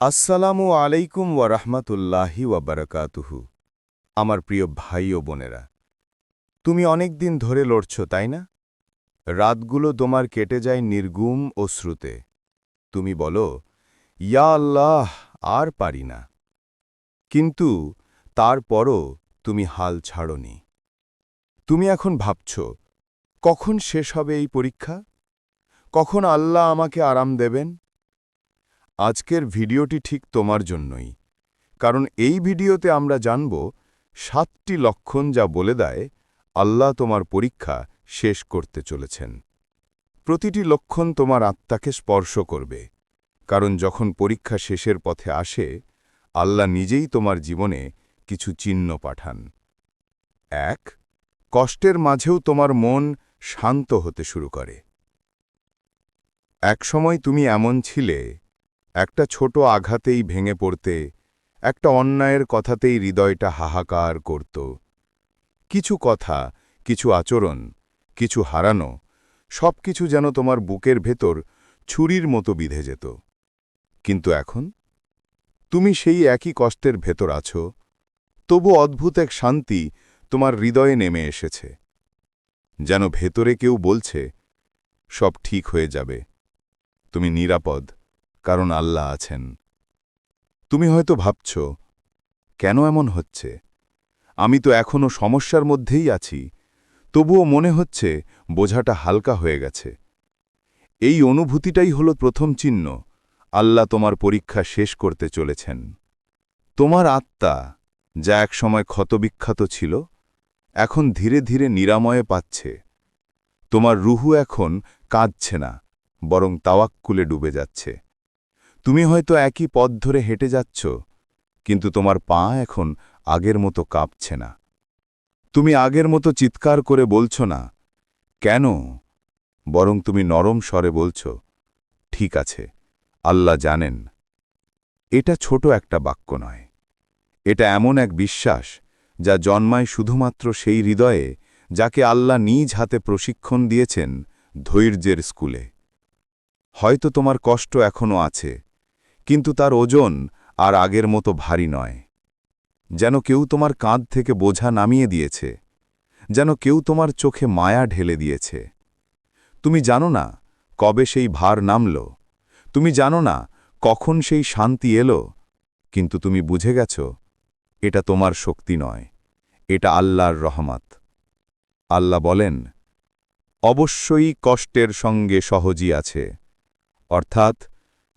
আসসালামু আলাইকুম ওয়া রাহমাতুল্লাহি ওয়া বারাকাতুহু। আমার প্রিয় ভাই ও বোনেরা, তুমি অনেক দিন ধরে লড়ছ, তাই না? রাতগুলো তোমার কেটে যায় নির্গুম ও শ্রুতে তুমি বলো, ইয়া আল্লাহ, আর পারি না। কিন্তু তারপরও তুমি হাল ছাড়নি। তুমি এখন ভাবছ, কখন শেষ হবে এই পরীক্ষা? কখন আল্লাহ আমাকে আরাম দেবেন? আজকের ভিডিওটি ঠিক তোমার জন্যই। কারণ এই ভিডিওতে আমরা জানব সাতটি লক্ষণ যা বলে দেয় আল্লাহ তোমার পরীক্ষা শেষ করতে চলেছেন। প্রতিটি লক্ষণ তোমার আত্মাকে স্পর্শ করবে। কারণ যখন পরীক্ষা শেষের পথে আসে, আল্লাহ নিজেই তোমার জীবনে কিছু চিহ্ন পাঠান। এক, কষ্টের মাঝেও তোমার মন শান্ত হতে শুরু করে। একসময় তুমি এমন ছিলে একটা ছোট আঘাতেই ভেঙে পড়তে, একটা অন্যায়ের কথাতেই হৃদয়টা হাহাকার করত। কিছু কথা, কিছু আচরণ, কিছু হারানো সব কিছু যেন তোমার বুকের ভেতর ছুরির মতো বিধে যেত। কিন্তু এখন? তুমি সেই একই কষ্টের ভেতর আছো, তবু অদ্ভুত এক শান্তি তোমার হৃদয়ে নেমে এসেছে। যেন ভেতরে কেউ বলছে, সব ঠিক হয়ে যাবে, তুমি নিরাপদ। কারণ আল্লাহ আছেন। তুমি হয়তো ভাবছ, কেন এমন হচ্ছে? আমি তো এখনও সমস্যার মধ্যেই আছি, তবুও মনে হচ্ছে বোঝাটা হালকা হয়ে গেছে। এই অনুভূতিটাই হল প্রথম চিহ্ন, আল্লাহ তোমার পরীক্ষা শেষ করতে চলেছেন। তোমার আত্মা, যা একসময় ক্ষতবিখ্যাত ছিল, এখন ধীরে ধীরে নিরাময়ে পাচ্ছে। তোমার রুহু এখন কাঁদছে না, বরং তাওয়াক্কুলে ডুবে যাচ্ছে। তুমি হয়তো একই পথ ধরে হেঁটে যাচ্ছ, কিন্তু তোমার পা এখন আগের মতো কাঁপছে না। তুমি আগের মতো চিৎকার করে বলছ না, কেন? বরং তুমি নরম স্বরে বলছ, ঠিক আছে, আল্লাহ জানেন। এটা ছোট একটা বাক্য নয়। এটা এমন এক বিশ্বাস যা জন্মায় শুধুমাত্র সেই হৃদয়ে যাকে আল্লাহ নিজ হাতে প্রশিক্ষণ দিয়েছেন ধৈর্যের স্কুলে। হয়তো তোমার কষ্ট এখনও আছে কিন্তু তার ওজন আর আগের মতো ভারী নয়। যেন কেউ তোমার কাঁধ থেকে বোঝা নামিয়ে দিয়েছে, যেন কেউ তোমার চোখে মায়া ঢেলে দিয়েছে। তুমি জানো না কবে সেই ভার নামল, তুমি জানো না কখন সেই শান্তি এলো, কিন্তু তুমি বুঝে গেছ, এটা তোমার শক্তি নয়, এটা আল্লাহর রহমত। আল্লাহ বলেন, অবশ্যই কষ্টের সঙ্গে সহজই আছে। অর্থাৎ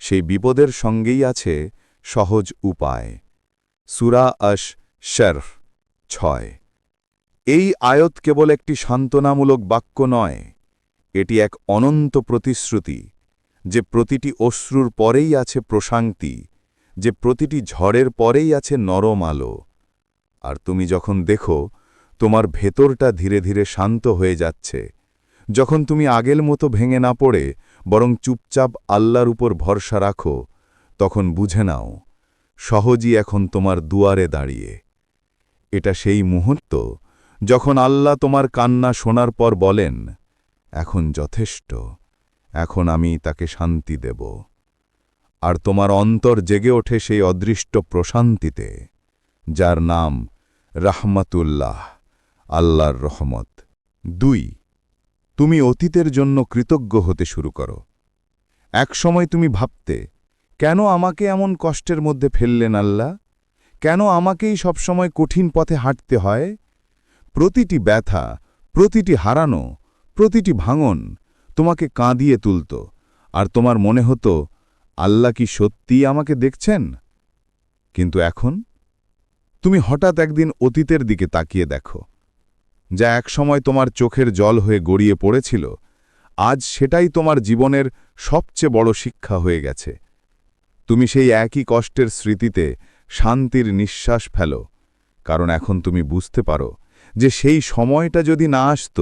সেই বিপদের সঙ্গেই আছে সহজ উপায়। সুরা আশ শর্ফ ছয়। এই আয়ত কেবল একটি সান্ত্বনামূলক বাক্য নয়, এটি এক অনন্ত প্রতিশ্রুতি যে প্রতিটি অশ্রুর পরেই আছে প্রশান্তি, যে প্রতিটি ঝড়ের পরেই আছে নরম আলো। আর তুমি যখন দেখো, তোমার ভেতরটা ধীরে ধীরে শান্ত হয়ে যাচ্ছে। যখন তুমি আগের মতো ভেঙে না পড়ে বরং চুপচাপ আল্লাহর উপর ভরসা রাখো, তখন বুঝে নাও, সহজই এখন তোমার দুয়ারে দাঁড়িয়ে। এটা সেই মুহূর্ত যখন আল্লাহ তোমার কান্না শোনার পর বলেন, এখন যথেষ্ট, এখন আমি তাকে শান্তি দেব। আর তোমার অন্তর জেগে ওঠে সেই অদৃষ্ট প্রশান্তিতে, যার নাম রাহমাতুল্লাহ, আল্লাহর রহমত। দুই তুমি অতীতের জন্য কৃতজ্ঞ হতে শুরু করো। এক সময় তুমি ভাবতে, কেন আমাকে এমন কষ্টের মধ্যে ফেললেন আল্লাহ? কেন আমাকেই সবসময় কঠিন পথে হাঁটতে হয়? প্রতিটি ব্যথা, প্রতিটি হারানো, প্রতিটি ভাঙন তোমাকে কাঁদিয়ে তুলত, আর তোমার মনে হতো, আল্লাহ কি সত্যিই আমাকে দেখছেন? কিন্তু এখন, তুমি হঠাৎ একদিন অতীতের দিকে তাকিয়ে দেখো। যা একসময় তোমার চোখের জল হয়ে গড়িয়ে পড়েছিল, আজ সেটাই তোমার জীবনের সবচেয়ে বড় শিক্ষা হয়ে গেছে। তুমি সেই একই কষ্টের স্মৃতিতে শান্তির নিঃশ্বাস ফেলো, কারণ এখন তুমি বুঝতে পারো যে সেই সময়টা যদি না আসত,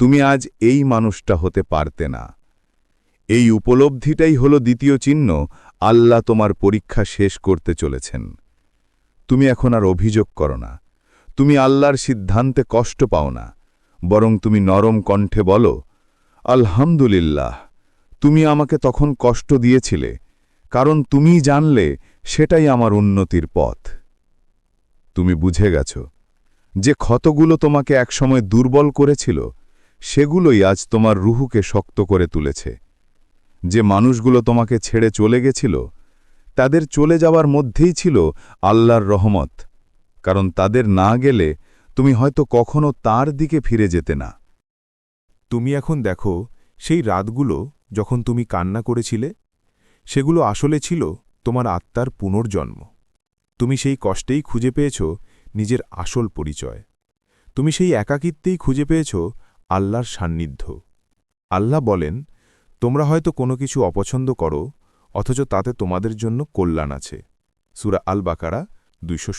তুমি আজ এই মানুষটা হতে পারতে না। এই উপলব্ধিটাই হল দ্বিতীয় চিহ্ন, আল্লাহ তোমার পরীক্ষা শেষ করতে চলেছেন। তুমি এখন আর অভিযোগ করো না। তুমি আল্লাহর সিদ্ধান্তে কষ্ট পাও না, বরং তুমি নরম কণ্ঠে বলো, আলহামদুলিল্লাহ, তুমি আমাকে তখন কষ্ট দিয়েছিলে, কারণ তুমি জানলে সেটাই আমার উন্নতির পথ। তুমি বুঝে গেছ, যে ক্ষতগুলো তোমাকে একসময় দুর্বল করেছিল, সেগুলোই আজ তোমার রুহুকে শক্ত করে তুলেছে। যে মানুষগুলো তোমাকে ছেড়ে চলে গেছিল, তাদের চলে যাওয়ার মধ্যেই ছিল আল্লাহর রহমত। কারণ তাদের না গেলে তুমি হয়তো কখনো তার দিকে ফিরে যেতে না। তুমি এখন দেখো, সেই রাতগুলো যখন তুমি কান্না করেছিলে, সেগুলো আসলে ছিল তোমার আত্মার পুনর্জন্ম। তুমি সেই কষ্টেই খুঁজে পেয়েছ নিজের আসল পরিচয়। তুমি সেই একাকিত্বেই খুঁজে পেয়েছ আল্লাহর সান্নিধ্য। আল্লাহ বলেন, তোমরা হয়তো কোনো কিছু অপছন্দ করো, অথচ তাতে তোমাদের জন্য কল্যাণ আছে। সুরা আল বাকারা দুইশো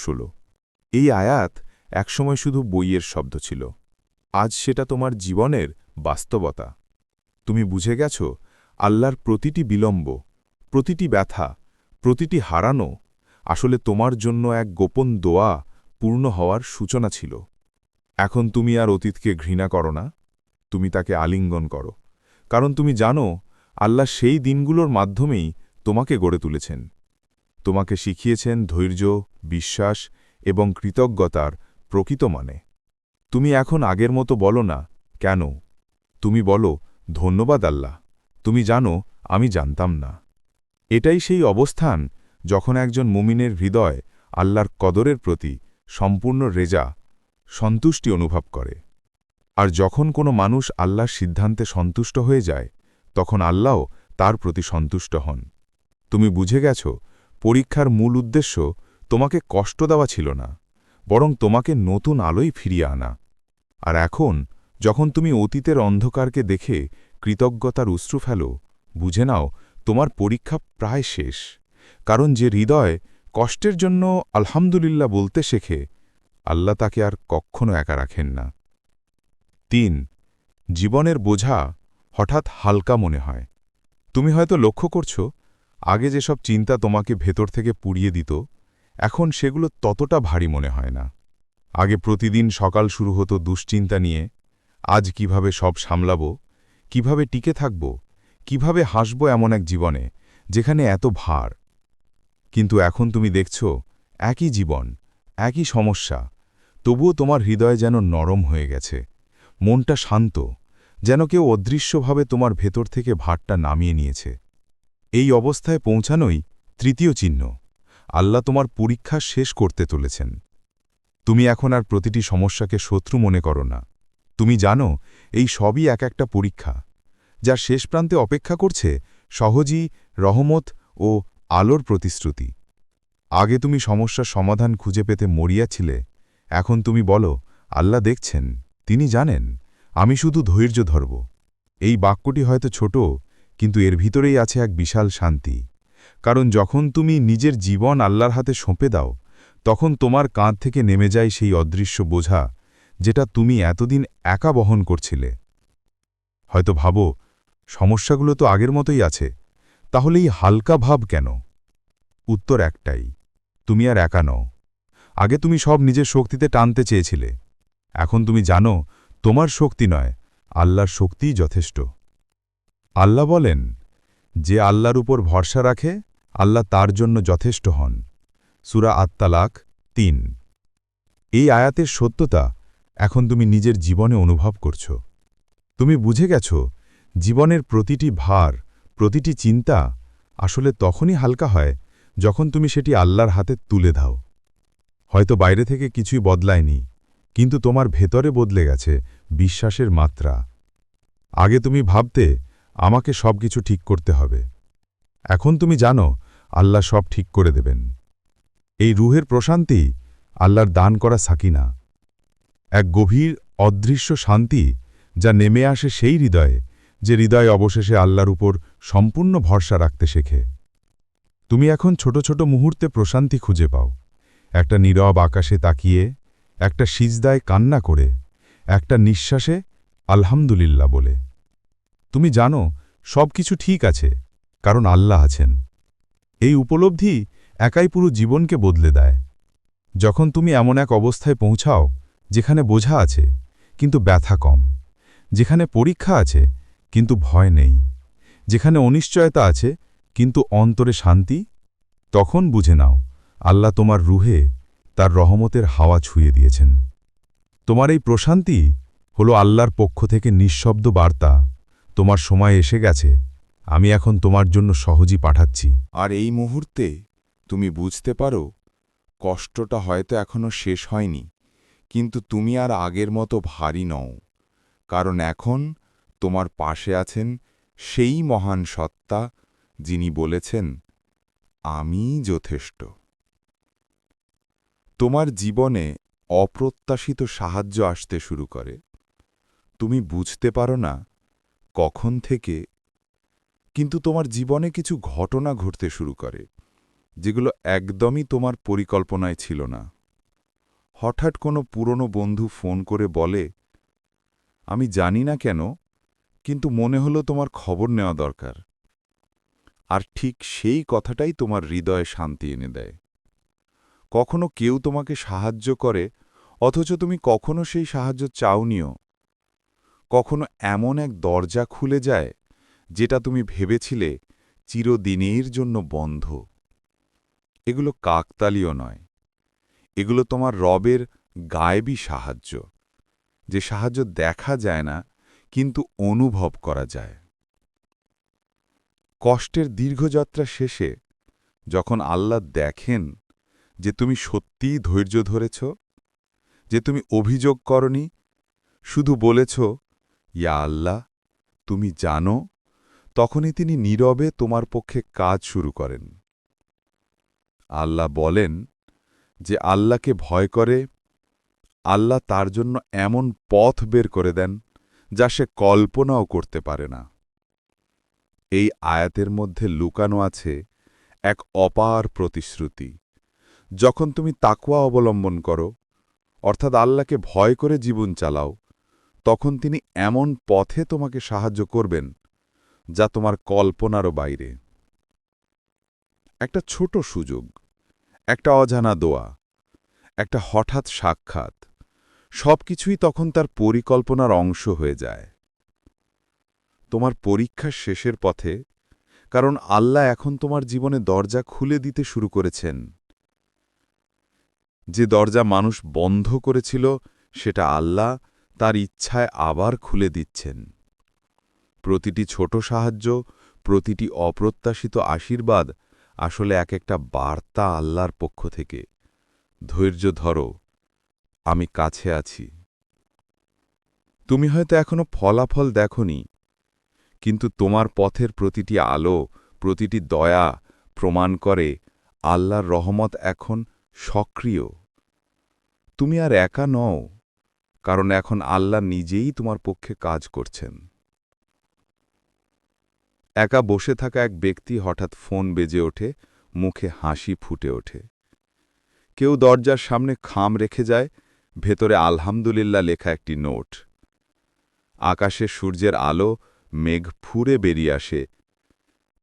এই আয়াত একসময় শুধু বইয়ের শব্দ ছিল। আজ সেটা তোমার জীবনের বাস্তবতা। তুমি বুঝে গেছ, আল্লাহর প্রতিটি বিলম্ব, প্রতিটি ব্যথা, প্রতিটি হারানো আসলে তোমার জন্য এক গোপন দোয়া পূর্ণ হওয়ার সূচনা ছিল। এখন তুমি আর অতীতকে ঘৃণা করো না, তুমি তাকে আলিঙ্গন করো। কারণ তুমি জানো, আল্লাহ সেই দিনগুলোর মাধ্যমেই তোমাকে গড়ে তুলেছেন। তোমাকে শিখিয়েছেন ধৈর্য, বিশ্বাস এবং কৃতজ্ঞতার প্রকৃত মানে। তুমি এখন আগের মতো বলো না, কেন? তুমি বলো, ধন্যবাদ আল্লাহ। তুমি জানো, আমি জানতাম না। এটাই সেই অবস্থান যখন একজন মুমিনের হৃদয় আল্লাহর কদরের প্রতি সম্পূর্ণ রেজা, সন্তুষ্টি অনুভব করে। আর যখন কোনো মানুষ আল্লাহর সিদ্ধান্তে সন্তুষ্ট হয়ে যায়, তখন আল্লাহও তার প্রতি সন্তুষ্ট হন। তুমি বুঝে গেছ, পরীক্ষার মূল উদ্দেশ্য তোমাকে কষ্ট দেওয়া ছিল না, বরং তোমাকে নতুন আলোই ফিরিয়ে আনা। আর এখন, যখন তুমি অতীতের অন্ধকারকে দেখে কৃতজ্ঞতার উশ্রু ফেলো, বুঝে নাও, তোমার পরীক্ষা প্রায় শেষ। কারণ যে হৃদয় কষ্টের জন্য আলহামদুলিল্লাহ বলতে শেখে, আল্লাহ তাকে আর কখনো একা রাখেন না। তিন, জীবনের বোঝা হঠাৎ হালকা মনে হয়। তুমি হয়তো লক্ষ্য করছ, আগে যেসব চিন্তা তোমাকে ভেতর থেকে পুড়িয়ে দিত এখন সেগুলো ততটা ভারী মনে হয় না। আগে প্রতিদিন সকাল শুরু হতো দুশ্চিন্তা নিয়ে, আজ কীভাবে সব সামলাব, কীভাবে টিকে থাকব, কীভাবে হাসব এমন এক জীবনে, যেখানে এত ভার। কিন্তু এখন তুমি দেখছ, একই জীবন, একই সমস্যা, তবুও তোমার হৃদয় যেন নরম হয়ে গেছে, মনটা শান্ত, যেন কেউ অদৃশ্যভাবে তোমার ভেতর থেকে ভারটা নামিয়ে নিয়েছে। এই অবস্থায় পৌঁছানোই তৃতীয় চিহ্ন। আল্লাহ তোমার পরীক্ষা শেষ করতে চলেছেন তুমি এখন আর প্রতিটি সমস্যাকে শত্রু মনে করো না। তুমি জানো, এই সবই এক একটা পরীক্ষা। যা শেষ প্রান্তে অপেক্ষা করছে সহজই, রহমত ও আলোর প্রতিশ্রুতি। আগে তুমি সমস্যার সমাধান খুঁজে পেতে মরিয়াছিলে, এখন তুমি বলো, আল্লাহ দেখছেন, তিনি জানেন, আমি শুধু ধৈর্য ধরব। এই বাক্যটি হয়তো ছোট, কিন্তু এর ভিতরেই আছে এক বিশাল শান্তি। কারণ যখন তুমি নিজের জীবন আল্লাহর হাতে সঁপে দাও, তখন তোমার কাঁধ থেকে নেমে যায় সেই অদৃশ্য বোঝা, যেটা তুমি এতদিন একা বহন করছিলে। হয়তো ভাবো, সমস্যাগুলো তো আগের মতোই আছে, তাহলে এই হালকা ভাব কেন? উত্তর একটাই, তুমি আর একা নও। আগে তুমি সব নিজের শক্তিতে টানতে চেয়েছিলে। এখন তুমি জানো, তোমার শক্তি নয়, আল্লাহর শক্তিই যথেষ্ট। আল্লাহ বলেন, যে আল্লাহর উপর ভরসা রাখে আল্লাহ তার জন্য যথেষ্ট হন। সুরা আত্মালাক তিন। এই আয়াতের সত্যতা এখন তুমি নিজের জীবনে অনুভব করছ। তুমি বুঝে গেছ, জীবনের প্রতিটি ভার, প্রতিটি চিন্তা আসলে তখনই হালকা হয় যখন তুমি সেটি আল্লাহর হাতে তুলে দাও। হয়তো বাইরে থেকে কিছুই বদলায়নি, কিন্তু তোমার ভেতরে বদলে গেছে বিশ্বাসের মাত্রা। আগে তুমি ভাবতে, আমাকে সব কিছু ঠিক করতে হবে। এখন তুমি জানো আল্লাহ সব ঠিক করে দেবেন। এই রুহের প্রশান্তি আল্লাহর দান করা সাকিনা। এক গভীর অদৃশ্য শান্তি যা নেমে আসে সেই হৃদয়ে, যে হৃদয় অবশেষে আল্লাহর উপর সম্পূর্ণ ভরসা রাখতে শেখে। তুমি এখন ছোট ছোট মুহূর্তে প্রশান্তি খুঁজে পাও। একটা নীরব আকাশে তাকিয়ে, একটা সিজদায় কান্না করে, একটা নিঃশ্বাসে আলহামদুলিল্লাহ বলে। তুমি জানো সব কিছু ঠিক আছে, কারণ আল্লাহ আছেন। এই উপলব্ধি একাই পুরো জীবনকে বদলে দেয়। যখন তুমি এমন এক অবস্থায় পৌঁছাও, যেখানে বোঝা আছে, কিন্তু ব্যথা কম। যেখানে পরীক্ষা আছে, কিন্তু ভয় নেই। যেখানে অনিশ্চয়তা আছে, কিন্তু অন্তরে শান্তি, তখন বুঝে নাও, আল্লাহ তোমার রুহে তার রহমতের হাওয়া ছুঁয়ে দিয়েছেন। তোমার এই প্রশান্তি হলো আল্লাহর পক্ষ থেকে নিঃশব্দ বার্তা, তোমার সময় এসে গেছে আমি এখন তোমার জন্য সহজই পাঠাচ্ছি। আর এই মুহূর্তে তুমি বুঝতে পারো, কষ্টটা হয়তো এখনও শেষ হয়নি, কিন্তু তুমি আর আগের মতো ভারী নও, কারণ এখন তোমার পাশে আছেন সেই মহান সত্তা যিনি বলেছেন, আমি যথেষ্ট। তোমার জীবনে অপ্রত্যাশিত সাহায্য আসতে শুরু করে। তুমি বুঝতে পারো না কখন থেকে কিন্তু তোমার জীবনে কিছু ঘটনা ঘটতে শুরু করে, যেগুলো একদমই তোমার পরিকল্পনায় ছিল না। হঠাৎ কোনো পুরনো বন্ধু ফোন করে বলে, আমি জানি না কেন, কিন্তু মনে হলো তোমার খবর নেওয়া দরকার। আর ঠিক সেই কথাটাই তোমার হৃদয়ে শান্তি এনে দেয়। কখনো কেউ তোমাকে সাহায্য করে, অথচ তুমি কখনো সেই সাহায্য চাওনিও। কখনো এমন এক দরজা খুলে যায় যেটা তুমি ভেবেছিলে চিরদিনের জন্য বন্ধ। এগুলো কাকতালীয় নয়। এগুলো তোমার রবের গায়েবী সাহায্য, যে সাহায্য দেখা যায় না, কিন্তু অনুভব করা যায়। কষ্টের দীর্ঘযাত্রা শেষে যখন আল্লাহ দেখেন যে তুমি সত্যিই ধৈর্য ধরেছ, যে তুমি অভিযোগ করনি, শুধু বলেছ, ইয়া আল্লাহ, তুমি জানো তখনই তিনি নীরবে তোমার পক্ষে কাজ শুরু করেন। আল্লাহ বলেন যে আল্লাহকে ভয় করে, আল্লাহ তার জন্য এমন পথ বের করে দেন যা সে কল্পনাও করতে পারে না। এই আয়াতের মধ্যে লুকানো আছে এক অপার প্রতিশ্রুতি। যখন তুমি তাকুয়া অবলম্বন করো, অর্থাৎ আল্লাহকে ভয় করে জীবন চালাও, তখন তিনি এমন পথে তোমাকে সাহায্য করবেন যা তোমার কল্পনারও বাইরে। একটা ছোট সুযোগ, একটা অজানা দোয়া, একটা হঠাৎ সাক্ষাৎ, সবকিছুই তখন তার পরিকল্পনার অংশ হয়ে যায়। তোমার পরীক্ষার শেষের পথে, কারণ আল্লাহ এখন তোমার জীবনে দরজা খুলে দিতে শুরু করেছেন। যে দরজা মানুষ বন্ধ করেছিল, সেটা আল্লাহ তার ইচ্ছায় আবার খুলে দিচ্ছেন। প্রতিটি ছোট সাহায্য, প্রতিটি অপ্রত্যাশিত আশীর্বাদ আসলে এক একটা বার্তা আল্লাহর পক্ষ থেকে। ধৈর্য ধরো, আমি কাছে আছি। তুমি হয়তো এখনও ফলাফল দেখনি, কিন্তু তোমার পথের প্রতিটি আলো, প্রতিটি দয়া প্রমাণ করে আল্লাহর রহমত এখন সক্রিয়। তুমি আর একা নও, কারণ এখন আল্লাহ নিজেই তোমার পক্ষে কাজ করছেন। একা বসে থাকা এক ব্যক্তি হঠাৎ ফোন বেজে ওঠে, মুখে হাসি ফুটে ওঠে। কেউ দরজার সামনে খাম রেখে যায়, ভেতরে আলহামদুলিল্লাহ লেখা একটি নোট। আকাশে সূর্যের আলো, মেঘ ফুরে বেরিয়ে আসে।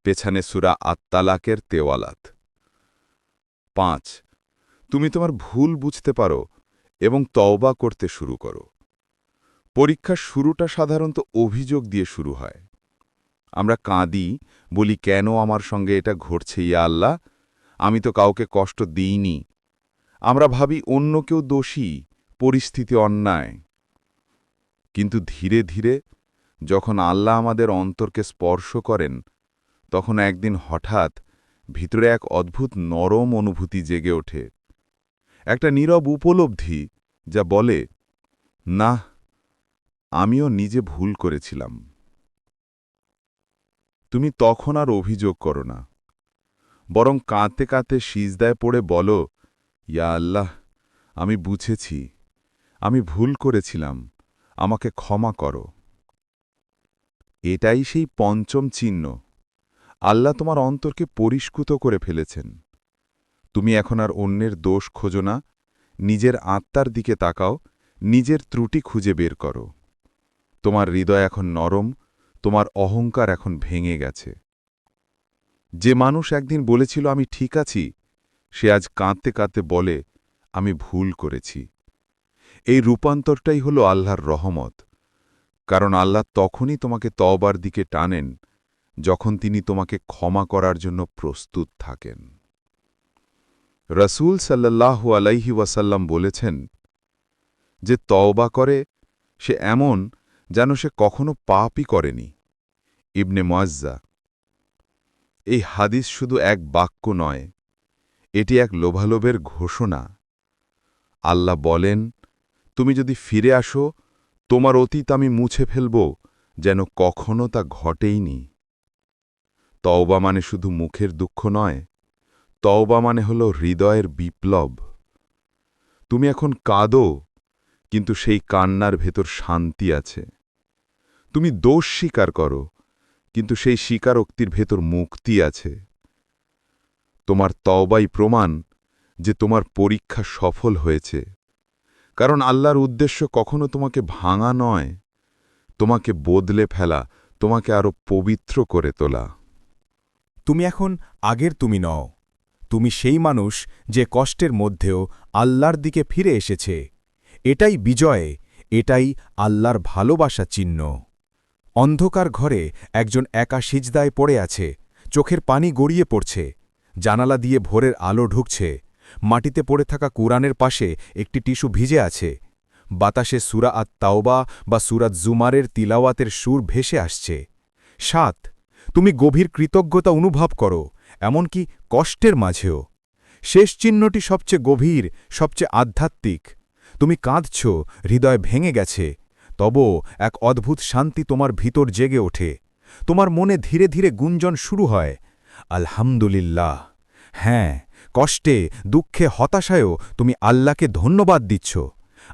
পেছনে সুরা আত্মালাকের তেওয়ালাত। পাঁচ, তুমি তোমার ভুল বুঝতে পারো এবং তওবা করতে শুরু করো। পরীক্ষার শুরুটা সাধারণত অভিযোগ দিয়ে শুরু হয়। আমরা কাঁদি, বলি, কেন আমার সঙ্গে এটা ঘটছে, ইয়া আল্লাহ? আমি তো কাউকে কষ্ট দিইনি। আমরা ভাবি, অন্য কেউ দোষী, পরিস্থিতি অন্যায়। কিন্তু ধীরে ধীরে, যখন আল্লাহ আমাদের অন্তরকে স্পর্শ করেন, তখন একদিন হঠাৎ ভিতরে এক অদ্ভুত নরম অনুভূতি জেগে ওঠে। একটা নীরব উপলব্ধি, যা বলে না আমিও নিজে ভুল করেছিলাম। তুমি তখন আর অভিযোগ করো না। বরং কাঁদতে কাঁদতে সিজদায় পড়ে বলো, ইয়া আল্লাহ, আমি বুঝেছি, আমি ভুল করেছিলাম, আমাকে ক্ষমা করো। এটাই সেই পঞ্চম চিহ্ন। আল্লাহ তোমার অন্তরকে পরিষ্কৃত করে ফেলেছেন। তুমি এখন আর অন্যের দোষ খোঁজো না, নিজের আত্মার দিকে তাকাও, নিজের ত্রুটি খুঁজে বের করো। তোমার হৃদয় এখন নরম তোমার অহংকার এখন ভেঙে গেছে। যে মানুষ একদিন বলেছিল, আমি ঠিক আছি, সে আজ কাঁদতে কাঁদতে বলে, আমি ভুল করেছি। এই রূপান্তরটাই হল আল্লাহর রহমত। কারণ আল্লাহ তখনই তোমাকে তওবার দিকে টানেন, যখন তিনি তোমাকে ক্ষমা করার জন্য প্রস্তুত থাকেন। রসুল সাল্লাল্লাহু আলাইহি ওয়াসাল্লাম বলেছেন যে, তওবা করে, সে এমন যেন সে কখনো পাপই করেনি। ইবনে মোয়াজ্জা এই হাদিস শুধু এক বাক্য নয়, এটি এক লোভালোভের ঘোষণা। আল্লাহ বলেন, তুমি যদি ফিরে আসো, তোমার অতীত আমি মুছে ফেলব, যেন কখনো তা ঘটেইনি তওবা মানে শুধু মুখের দুঃখ নয়, তওবা মানে হল হৃদয়ের বিপ্লব। তুমি এখন কাঁদো কিন্তু সেই কান্নার ভেতর শান্তি আছে। তুমি দোষ স্বীকার করো, কিন্তু সেই স্বীকারোক্তির ভেতর মুক্তি আছে। তোমার তওবাই প্রমাণ যে তোমার পরীক্ষা সফল হয়েছে। কারণ আল্লাহর উদ্দেশ্য কখনো তোমাকে ভাঙা নয়, তোমাকে বদলে ফেলা, তোমাকে আরও পবিত্র করে তোলা। তুমি এখন আগের তুমি নও, তুমি সেই মানুষ যে কষ্টের মধ্যেও আল্লাহর দিকে ফিরে এসেছে। এটাই বিজয়, এটাই আল্লাহর ভালোবাসা চিহ্ন। অন্ধকার ঘরে একজন একা সিজদায় পড়ে আছে, চোখের পানি গড়িয়ে পড়ছে, জানালা দিয়ে ভোরের আলো ঢুকছে, মাটিতে পড়ে থাকা কুরআনের পাশে একটি টিস্যু ভিজে আছে, বাতাসে সুরা আত তাওবা বা সুরাত জুমারের তিলাওয়াতের সুর ভেসে আসছে। সাত, তুমি গভীর কৃতজ্ঞতা অনুভব করো, এমনকি কষ্টের মাঝেও। শেষ চিহ্নটি সবচেয়ে গভীর, সবচেয়ে আধ্যাত্মিক। তুমি কাঁদছ, হৃদয় ভেঙে গেছে তবু এক অদ্ভুত শান্তি তোমার ভিতর জেগে ওঠে। তোমার মনে ধীরে ধীরে গুঞ্জন শুরু হয়, আলহামদুলিল্লাহ। হ্যাঁ কষ্টে, দুঃখে, হতাশায়ও তুমি আল্লাহকে ধন্যবাদ দিচ্ছ।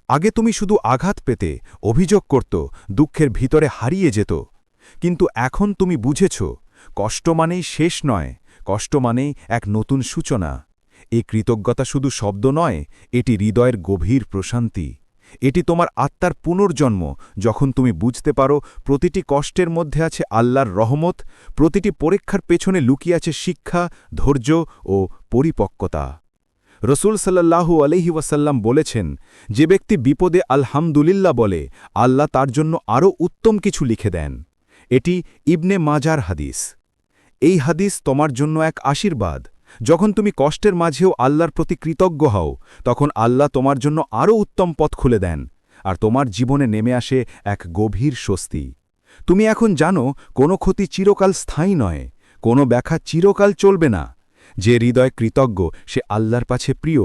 আগে তুমি শুধু আঘাত পেতে, অভিযোগ করত, দুঃখের ভিতরে হারিয়ে যেত। কিন্তু এখন তুমি বুঝেছ, কষ্ট মানেই শেষ নয়, কষ্ট মানেই এক নতুন সূচনা। এই কৃতজ্ঞতা শুধু শব্দ নয়, এটি হৃদয়ের গভীর প্রশান্তি। এটি তোমার আত্মার পুনর্জন্ম, যখন তুমি বুঝতে পারো প্রতিটি কষ্টের মধ্যে আছে আল্লাহর রহমত, প্রতিটি পরীক্ষার পেছনে লুকিয়ে আছে শিক্ষা, ধৈর্য ও পরিপক্কতা। রসুল সাল্লাল্লাহু আলহি ওয়াসাল্লাম বলেছেন, যে ব্যক্তি বিপদে আলহামদুলিল্লাহ বলে, আল্লাহ তার জন্য আরও উত্তম কিছু লিখে দেন। এটি ইবনে মাজার হাদিস। এই হাদিস তোমার জন্য এক আশীর্বাদ। যখন তুমি কষ্টের মাঝেও আল্লাহর প্রতি কৃতজ্ঞ হও, তখন আল্লাহ তোমার জন্য আরও উত্তম পথ খুলে দেন, আর তোমার জীবনে নেমে আসে এক গভীর স্বস্তি। তুমি এখন জানো, কোনো ক্ষতি চিরকাল স্থায়ী নয়, কোনো ব্যাখ্যা চিরকাল চলবে না। যে হৃদয় কৃতজ্ঞ, সে আল্লাহর পাছে প্রিয়,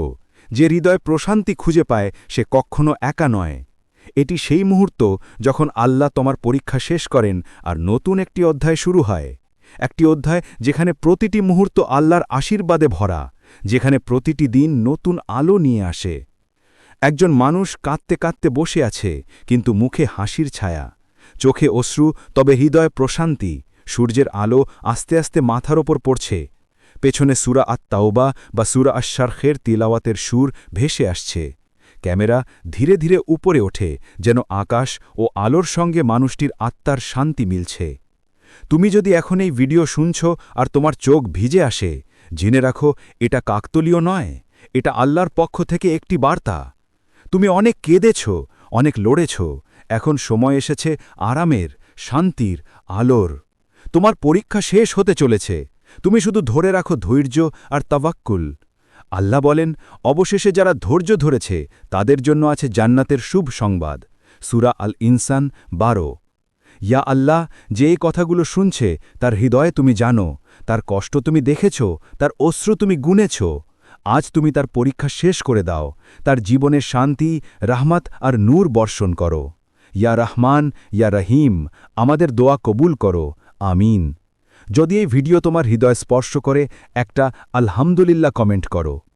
যে হৃদয় প্রশান্তি খুঁজে পায়, সে কখনো একা নয়। এটি সেই মুহূর্ত যখন আল্লাহ তোমার পরীক্ষা শেষ করেন আর নতুন একটি অধ্যায় শুরু হয়। একটি অধ্যায় যেখানে প্রতিটি মুহূর্ত আল্লাহর আশীর্বাদে ভরা, যেখানে প্রতিটি দিন নতুন আলো নিয়ে আসে। একজন মানুষ কাঁদতে কাঁদতে বসে আছে, কিন্তু মুখে হাসির ছায়া। চোখে অশ্রু, তবে হৃদয় প্রশান্তি। সূর্যের আলো আস্তে আস্তে মাথার ওপর পড়ছে। পেছনে সুরা আত্মাওবা বা সুরা আশারখের তিলাওয়াতের সুর ভেসে আসছে। ক্যামেরা ধীরে ধীরে উপরে ওঠে, যেন আকাশ ও আলোর সঙ্গে মানুষটির আত্মার শান্তি মিলছে। তুমি যদি এখন এই ভিডিও শুনছ আর তোমার চোখ ভিজে আসে, জেনে রাখো, এটা কাকতলীয় নয়, এটা আল্লাহর পক্ষ থেকে একটি বার্তা। তুমি অনেক কেঁদেছ, অনেক লড়েছ, এখন সময় এসেছে আরামের, শান্তির, আলোর। তোমার পরীক্ষা শেষ হতে চলেছে, তুমি শুধু ধরে রাখো ধৈর্য আর তাওয়াক্কুল। আল্লাহ বলেন, অবশেষে যারা ধৈর্য ধরেছে, তাদের জন্য আছে জান্নাতের শুভ সংবাদ। সুরা আল ইনসান বারো। ইয়া আল্লাহ, যে এই কথাগুলো শুনছে, তার হৃদয়ে তুমি জানো, তার কষ্ট তুমি দেখেছ, তার অশ্রু তুমি গুনেছ। আজ তুমি তার পরীক্ষা শেষ করে দাও, তার জীবনের শান্তি, রাহমাত আর নূর বর্ষণ করো। ইয়া রহমান, ইয়া রহিম, আমাদের দোয়া কবুল করো, আমিন। যদি এই ভিডিও তোমার হৃদয় স্পর্শ করে, একটা আলহামদুলিল্লাহ কমেন্ট করো।